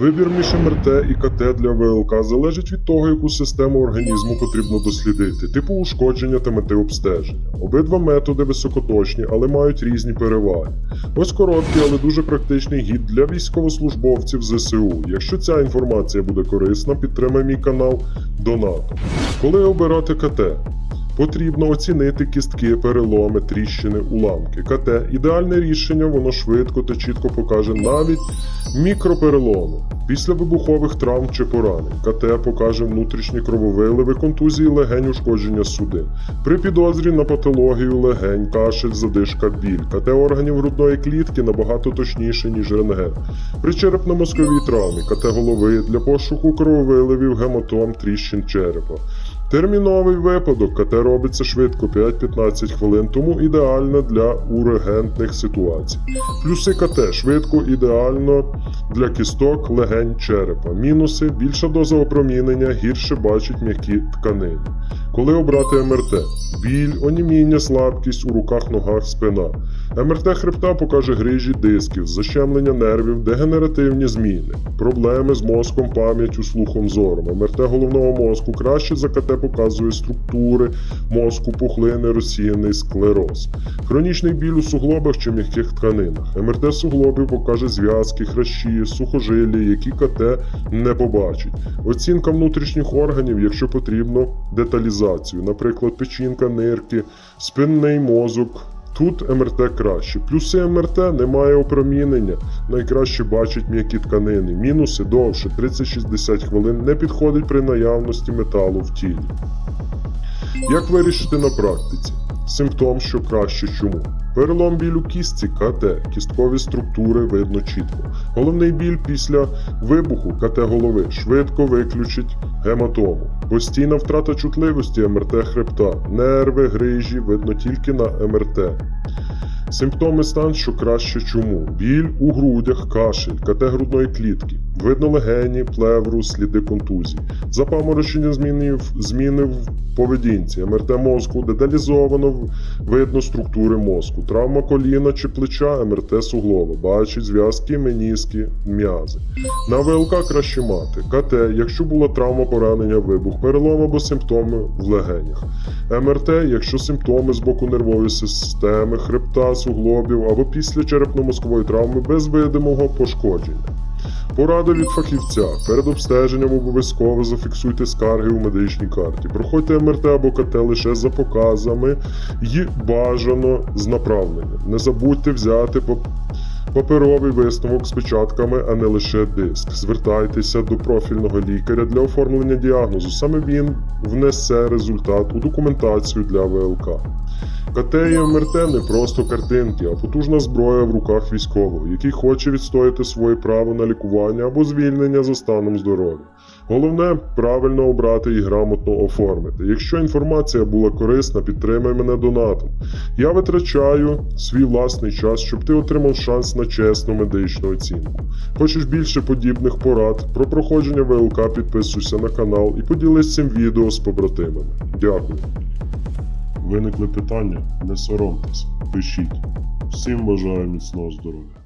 Вибір між МРТ і КТ для ВЛК залежить від того, яку систему організму потрібно дослідити, типу ушкодження та мети обстеження. Обидва методи високоточні, але мають різні переваги. Ось короткий, але дуже практичний гід для військовослужбовців ЗСУ. Якщо ця інформація буде корисна, підтримай мій канал донатом. Коли обирати КТ? Потрібно оцінити кістки, переломи, тріщини, уламки. КТ ідеальне рішення, воно швидко та чітко покаже навіть мікропереломи. Після вибухових травм чи поранень КТ покаже внутрішні крововиливи, контузії легень, ушкодження судин. При підозрі на патологію легень, кашель, задишка, біль. КТ органів грудної клітки набагато точніше, ніж рентген. При черепно-мозковій травмі КТ голови для пошуку крововиливів, гематом, тріщин черепа. Терміновий випадок КТ робиться швидко 5-15 хвилин, тому ідеально для урегентних ситуацій. Плюси КТ швидко, ідеально для кісток, легень, черепа. Мінуси більша доза опромінення, гірше бачать м'які тканини. Коли обрати МРТ? Біль, оніміння, слабкість у руках, ногах, спина. МРТ хребта покаже грижі дисків, защемлення нервів, дегенеративні зміни, проблеми з мозком, пам'яттю, слухом, зором. МРТ головного мозку краще за КТ показує структури мозку, пухлини, розсіяний склероз. Хронічний біль у суглобах чи м'яких тканинах. МРТ суглобів покаже зв'язки, хрящі, сухожилі, які КТ не побачить. Оцінка внутрішніх органів, якщо потрібно, деталізацію, наприклад, печінка, нирки, спинний мозок. Тут МРТ краще. Плюси МРТ немає опромінення. Найкраще бачить м'які тканини. Мінуси довше 30-60 хвилин не підходить при наявності металу в тілі. Як вирішити на практиці? Симптом, що краще чому? Перелом біль у кістці КТ, кісткові структури видно чітко. Головний біль після вибуху КТ голови швидко виключить гематому. Постійна втрата чутливості МРТ хребта, нерви, грижі видно тільки на МРТ. Симптоми стан, що краще чому? Біль у грудях, кашель, КТ грудної клітки. Видно легені, плевру, сліди контузії. Запаморочення зміни, зміни в поведінці. МРТ мозку деталізовано видно структури мозку. Травма коліна чи плеча, МРТ суглова. Бачить зв'язки, меніски, м'язи. На ВЛК краще мати. КТ, якщо була травма поранення, вибух, перелом або симптоми в легенях. МРТ, якщо симптоми з боку нервової системи, хребта, суглобів або після черепно-мозкової травми без видимого пошкодження. Порада від фахівця. Перед обстеженням обов'язково зафіксуйте скарги у медичній карті. Проходьте МРТ або КТ лише за показами і бажано з направленням. Не забудьте взяти паперовий висновок з печатками, а не лише диск. Звертайтеся до профільного лікаря для оформлення діагнозу. Саме він внесе результат у документацію для ВЛК. КТ і МРТ не просто картинки, а потужна зброя в руках військового, який хоче відстояти своє право на лікування або звільнення за станом здоров'я. Головне правильно обрати і грамотно оформити. Якщо інформація була корисна, підтримай мене донатом. Я витрачаю свій власний час, щоб ти отримав шанс на чесну медичну оцінку. Хочеш більше подібних порад про проходження ВЛК, підписуйся на канал і поділись цим відео з побратимами. Дякую. Виникли питання? Не соромтесь, пишіть. Всім бажаю міцного здоров'я.